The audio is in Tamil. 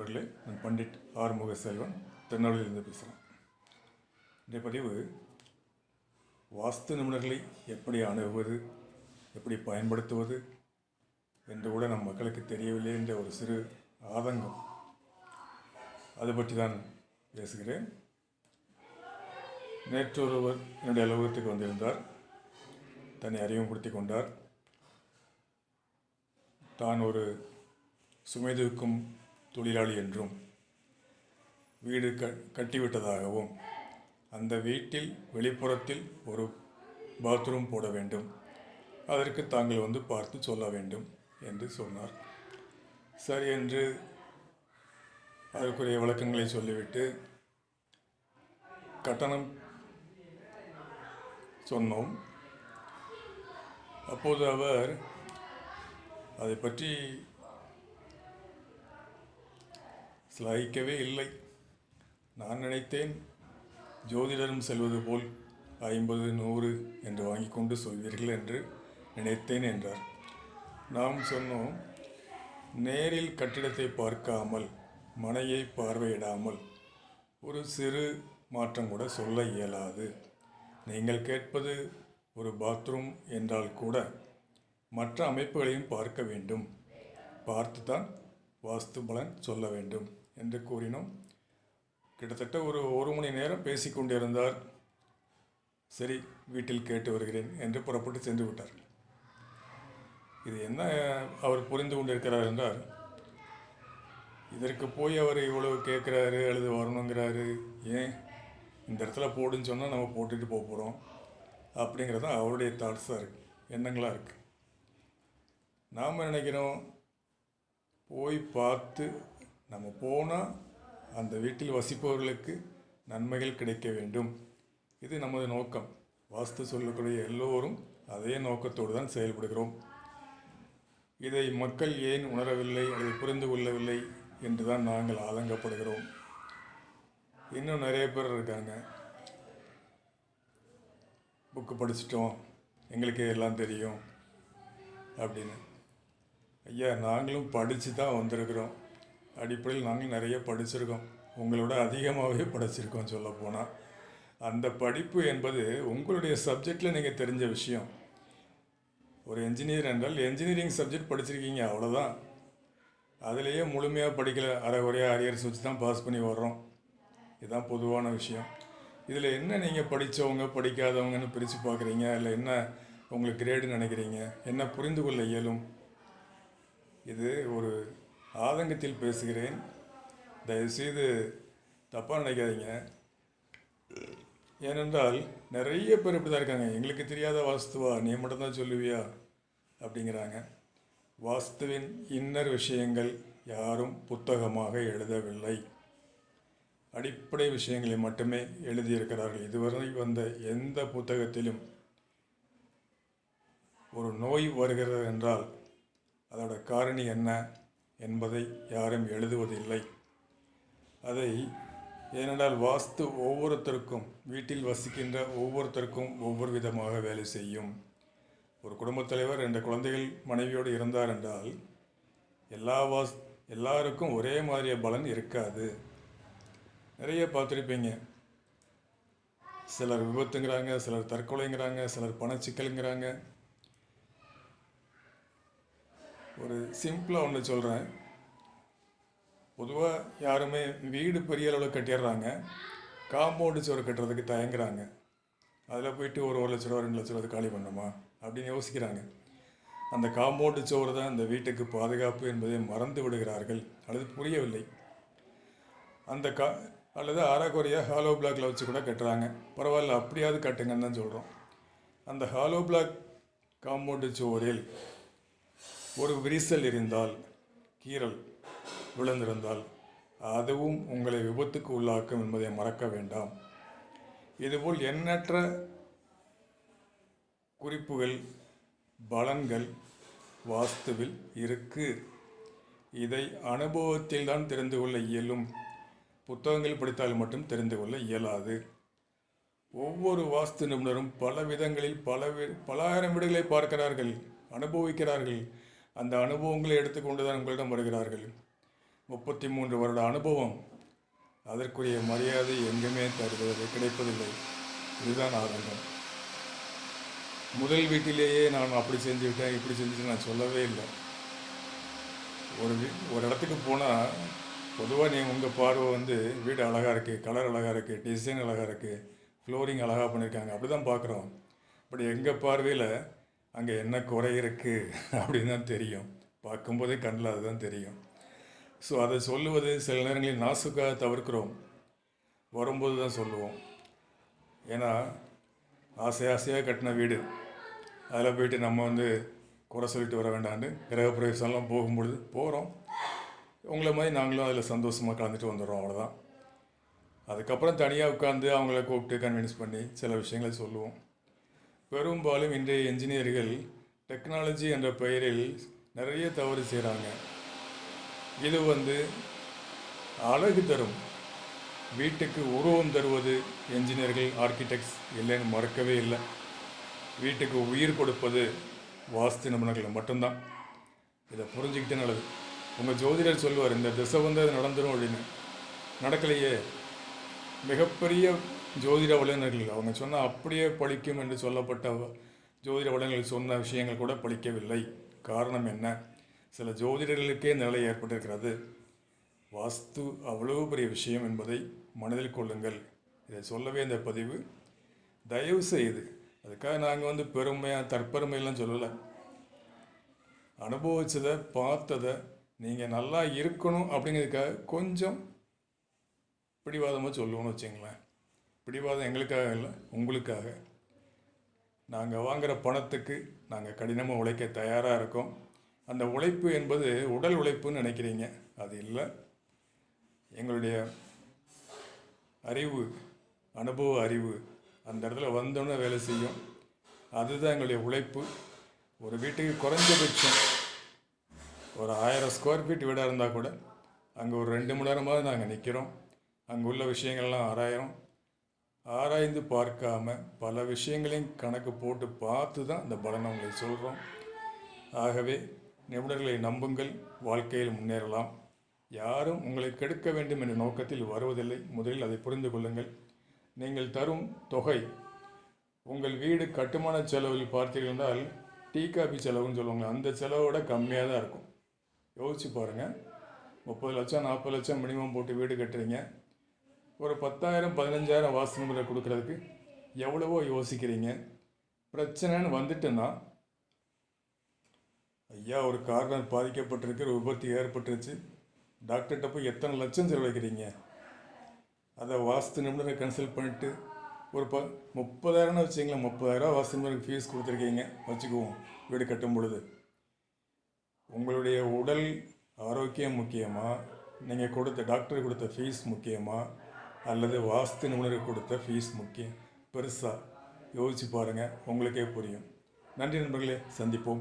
நண்பர்களே நான் பண்டிட் ஆறுமுக செல்வன் திருநெல்வேலியிலிருந்து பேசுகிறேன். இந்த பதிவு வாஸ்து நிபுணர்களை எப்படி அணுகுவது எப்படி பயன்படுத்துவது என்று கூட நம் மக்களுக்கு தெரியவில்லை என்ற ஒரு சிறு ஆதங்கம். அது பற்றி தான் பேசுகிறேன். நேற்று ஒருவர் என்னுடைய அலுவலகத்துக்கு வந்திருந்தார். தன்னை அறிமுகப்படுத்தி கொண்டார். தான் ஒரு சுமை தூக்கும் தொழிலாளி என்றும் வீடு க கட்டிவிட்டதாகவும் அந்த வீட்டில் வெளிப்புறத்தில் ஒரு பாத்ரூம் போட வேண்டும். அதற்கு தாங்கள் வந்து பார்த்து சொல்ல வேண்டும் என்று சொன்னார். சரி என்று அதற்குரிய விளக்கங்களை சொல்லிவிட்டு கட்டணம் சொன்னோம். அப்போது அவர் அதை பற்றி சிலாகிக்கவே இல்லை. நான் நினைத்தேன் ஜோதிடரும் செல்வது போல் ஐம்பது நூறு என்று வாங்கி கொண்டு சொல்வீர்கள் என்று நினைத்தேன் என்றார். நாம் சொன்னோம் நேரில் கட்டிடத்தை பார்க்காமல் மனையை பார்வையிடாமல் ஒரு சிறு மாற்றம் கூட சொல்ல இயலாது. நீங்கள் கேட்பது ஒரு பாத்ரூம் என்றால் கூட மற்ற அமைப்புகளையும் பார்க்க வேண்டும். பார்த்து தான் வாஸ்து பலன் சொல்ல வேண்டும். என்று கூறினோம். கிட்டத்தட்ட ஒரு ஒரு மணி நேரம் பேசிக்கொண்டிருந்தார் சரி வீட்டில் கேட்டு வருகிறேன் என்று புறப்பட்டு சென்று விட்டார். இது என்ன அவர் புரிந்து கொண்டிருக்கிறார் என்றால் இதற்கு போய் அவர் இவ்வளவு கேட்குறாரு அல்லது வரணுங்கிறாரு ஏன் இந்த இடத்துல போடுன்னு சொன்னால் நம்ம போட்டுட்டு போக போகிறோம் அப்படிங்கிறது தான் அவருடைய தாட்ஸாக இருக்குது எண்ணங்களாக இருக்குது நாம் நினைக்கிறோம்? போய் பார்த்து நம்ம போனால் அந்த வீட்டில் வசிப்பவர்களுக்கு நன்மைகள் கிடைக்க வேண்டும். இது நமது நோக்கம். வாஸ்து சொல்லக்கூடிய எல்லோரும் அதே நோக்கத்தோடு தான் செயல்படுகிறோம். இதை மக்கள் ஏன் உணரவில்லை அதை புரிந்து கொள்ளவில்லை என்று தான் நாங்கள் ஆதங்கப்படுகிறோம். இன்னும் நிறைய பேர் இருக்காங்க. புக்கு படிச்சிட்டோம். எங்களுக்கு எல்லாம் தெரியும். அப்படின்னு. ஐயா நாங்களும் படித்து தான் வந்திருக்கிறோம். அடிப்படையில் நாங்கள் நிறைய படிச்சிருக்கோம். உங்களோட அதிகமாகவே படிச்சிருக்கோம் சொல்லப்போனால் அந்த படிப்பு என்பது உங்களுடைய சப்ஜெக்டில் நீங்கள் தெரிஞ்ச விஷயம். ஒரு என்ஜினியர் என்றால் என்ஜினியரிங் சப்ஜெக்ட் படிச்சிருக்கீங்க அவ்வளோதான் அதுலேயே முழுமையாக படிக்கல அரை குறையாக அரியர்ஸ் வச்சு தான் பாஸ் பண்ணி வர்றோம். இதுதான் பொதுவான விஷயம். இதில் என்ன நீங்கள் படித்தவங்க படிக்காதவங்கன்னு பிரித்து பார்க்குறீங்க? இல்லை என்ன உங்களுக்கு கிரேடு நினைக்கிறீங்க? என்ன புரிந்து கொள்ள இயலும்? இது ஒரு ஆதங்கத்தில் பேசுகிறேன். தயவுசெய்து தப்பாக நினைக்காதீங்க. ஏனென்றால் நிறைய பேர் இப்படி தான் இருக்காங்க. எங்களுக்கு தெரியாத வாஸ்துவா? நீ மட்டும்தான் சொல்லுவியா? அப்படிங்கிறாங்க. வாஸ்துவின் இன்னர் விஷயங்கள் யாரும் புத்தகமாக எழுதவில்லை. அடிப்படை விஷயங்களை மட்டுமே எழுதியிருக்கிறார்கள். இதுவரை வந்த எந்த புத்தகத்திலும் ஒரு நோய் வருகிறது என்றால் அதோட காரணி என்ன? என்பதை யாரும் எழுதுவதில்லை. அதை ஏனென்றால் வாஸ்து ஒவ்வொருத்தருக்கும் வீட்டில் வசிக்கின்ற ஒவ்வொருத்தருக்கும் ஒவ்வொரு விதமாக வேலை செய்யும். ஒரு குடும்பத் தலைவர் ரெண்டு குழந்தைகள் மனைவியோடு இருந்தார் என்றால் எல்லா வாஸ் எல்லாருக்கும் ஒரே மாதிரிய பலன் இருக்காது. நிறைய பார்த்துருப்பீங்க. சிலர் விபத்துங்கிறாங்க சிலர் தற்கொலைங்கிறாங்க சிலர் பணச்சிக்கலுங்கிறாங்க. ஒரு சிம்பிளாக ஒன்று சொல்கிறேன் பொதுவாக யாருமே வீடு பெரிய அளவில் கட்டிடுறாங்க. காம்பவுண்டு சுவர் கட்டுறதுக்கு தயங்குறாங்க. அதில் போயிட்டு ஒரு ஒரு லட்ச ரூபா ரெண்டு லட்ச ரூபா காலி பண்ணணுமா அப்படின்னு யோசிக்கிறாங்க. அந்த காம்பவுண்டு சுவர் தான் அந்த வீட்டுக்கு பாதுகாப்பு என்பதை மறந்து விடுகிறார்கள். அல்லது புரியவில்லை. அந்த கா அல்லது அறகுறையாக ஹாலோ பிளாக்ல வச்சு கூட கட்டுறாங்க. பரவாயில்ல அப்படியாவது கட்டுங்கன்னு தான் சொல்கிறோம் அந்த ஹாலோ பிளாக் காம்பவுண்டு சுவரில் ஒரு விரிசல் இருந்தால் கீறல் விழுந்திருந்தால் அதுவும் உங்களை விபத்துக்கு உள்ளாக்கும் என்பதை மறக்க வேண்டாம். இதுபோல் எண்ணற்ற குறிப்புகள் பலன்கள் வாஸ்துவில் இருக்கு. இதை அனுபவத்தில் தான் தெரிந்து கொள்ள இயலும். புத்தகங்கள் படித்தால் மட்டும் தெரிந்து கொள்ள இயலாது. ஒவ்வொரு வாஸ்து நிபுணரும் பல விதங்களில் பல வி- பலாயிரம் வீடுகளை பார்க்கிறார்கள் அனுபவிக்கிறார்கள். அந்த அனுபவங்களை எடுத்துக்கொண்டு தான் உங்களிடம் வருகிறார்கள். முப்பத்தி மூன்று வருட அனுபவம். அதற்குரிய மரியாதை எங்குமே தருவது கிடைப்பதில்லை. இதுதான் ஆரம்பம் முதல் வீட்டிலேயே நான் அப்படி செஞ்சுவிட்டேன் இப்படி செஞ்சு நான் சொல்லவே இல்லை. ஒரு வீ ஒரு இடத்துக்கு போனால் பொதுவாக நீங்கள் உங்கள் பார்வை வந்து வீடு அழகாக இருக்குது கலர் அழகாக இருக்குது டிசைன் அழகாக இருக்குது ஃப்ளோரிங் அழகாக பண்ணியிருக்காங்க அப்படி தான் பார்க்குறோம் பட் எங்கள் பார்வையில் அங்கே என்ன குறை இருக்குது அப்படின்னு தான் தெரியும். பார்க்கும்போதே கண்ணில் அதுதான் தெரியும். ஸோ அதை சொல்லுவது சில நேரங்களில் நாசுக்காக தவிர்க்கிறோம். வரும்போது தான் சொல்லுவோம். ஏன்னா ஆசை ஆசையாக கட்டின வீடு. அதில் போயிட்டு நம்ம வந்து குறை சொல்லிட்டு வர வேண்டாண்டு கிரகப்பிரவேசம்லாம் போகும்பொழுது போகிறோம். உங்களை மாதிரி நாங்களும் அதில் சந்தோஷமாக கலந்துட்டு வந்துடுறோம் அவ்வளோதான் அதுக்கப்புறம் தனியாக உட்காந்து அவங்கள கூப்பிட்டு கன்வின்ஸ் பண்ணி சில விஷயங்களை சொல்லுவோம். பெரும்பாலும் இன்றைய என்ஜினியர்கள் டெக்னாலஜி என்ற பெயரில் நிறைய தவறு செய்கிறாங்க இது வந்து அழகு தரும். வீட்டுக்கு உருவம் தருவது என்ஜினியர்கள் ஆர்கிடெக்ட்ஸ் இல்லைன்னு மறக்கவே இல்லை. வீட்டுக்கு உயிர் கொடுப்பது வாஸ்து நிபுணர்கள் மட்டும்தான். இதை புரிஞ்சுக்கிட்டே நல்லது. உங்கள் ஜோதிடர் சொல்லுவார் இந்த திசை வந்து அது நடந்துடும் அப்படின்னு. நடக்கலையே. மிகப்பெரிய ஜோதிட வல்லுநர்கள். அவங்க சொன்னால் அப்படியே பழிக்கும் என்று சொல்லப்பட்ட ஜோதிட வல்லுநர்கள் சொன்ன விஷயங்கள் கூட பழிக்கவில்லை. காரணம் என்ன? சில ஜோதிடர்களுக்கே நிலை ஏற்பட்டிருக்கிறது. வாஸ்து அவ்வளவு பெரிய விஷயம் என்பதை மனதில் கொள்ளுங்கள். இதை சொல்லவே இந்த பதிவு. தயவு செய்து அதுக்காக நாங்கள் வந்து பெருமையாக தற்பெருமையெல்லாம் சொல்லலை. அனுபவிச்சதை பார்த்ததை நீங்கள் நல்லா இருக்கணும் அப்படிங்கிறதுக்காக கொஞ்சம் பிடிவாதமாக சொல்லுவோம்னு வச்சுங்களேன். பிடிவாதம் எங்களுக்காக இல்லை உங்களுக்காக. நாங்கள் வாங்குகிற பணத்துக்கு நாங்கள் கடினமாக உழைக்க தயாராக இருக்கோம். அந்த உழைப்பு என்பது உடல் உழைப்புன்னு நினைக்கிறீங்க. அது இல்லை. எங்களுடைய அறிவு அனுபவ அறிவு அந்த இடத்துல வந்தோன்னே வேலை செய்யும். அதுதான் எங்களுடைய உழைப்பு. ஒரு வீட்டுக்கு குறைஞ்சபட்சம் ஒரு ஆயிரம் ஸ்கொயர் ஃபீட் வீடாக இருந்தால் கூட அங்கே ஒரு ரெண்டு மணி நேரமாவது நாங்கள் நிற்கிறோம் அங்கே உள்ள விஷயங்கள்லாம் ஆராயிரோம். ஆராய்ந்து பார்க்காம பல விஷயங்களையும் கணக்கு போட்டு பார்த்து தான் இந்த பலன் உங்களுக்கு சொல்கிறோம் ஆகவே நிபுணர்களை நம்புங்கள் வாழ்க்கையில் முன்னேறலாம். யாரும் உங்களை கெடுக்க வேண்டும் என்ற நோக்கத்தில் வருவதில்லை. முதலில் அதை புரிந்து கொள்ளுங்கள். நீங்கள் தரும் தொகை உங்கள் வீடு கட்டுமான செலவில் பார்த்தீர்கள் என்றால் டீ காபி செலவுன்னு சொல்லுவாங்க அந்த செலவோட கம்மியாக தான் இருக்கும். யோசிச்சு பாருங்கள் முப்பது லட்சம் நாற்பது லட்சம் மினிமம் போட்டு வீடு கட்டுறீங்க. ஒரு பத்தாயிரம் பதினஞ்சாயிரம் வாசனை முறை கொடுக்குறதுக்கு எவ்வளவோ யோசிக்கிறீங்க. பிரச்சனைன்னு வந்துட்டுன்னா ஐயா ஒரு கார்னர் பாதிக்கப்பட்டிருக்கு ஒரு விபத்து ஏற்பட்டுருச்சு. டாக்டர்கிட்ட போய் எத்தனை லட்சம் செலவழிக்கிறீங்க? அதை வாஸ்து நிபுணரை கன்சல்ட் பண்ணிவிட்டு ஒரு ப முப்பதாயிரம்னு வச்சுங்களேன் முப்பதாயிரரூவா வாஸ்து நிபுணருக்கு ஃபீஸ் கொடுத்துருக்கீங்க. வச்சுக்குவோம் வீடு கட்டும் பொழுது. உங்களுடைய உடல் ஆரோக்கியம் முக்கியமாக நீங்கள் கொடுத்த டாக்டர் கொடுத்த ஃபீஸ் முக்கியமாக அல்லது வாஸ்து நிபுணருக்கு கொடுத்த ஃபீஸ் முக்கியம் பெருசாக யோசிச்சு பாருங்கள் உங்களுக்கே புரியும். நன்றி நண்பர்களே. சந்திப்போம்.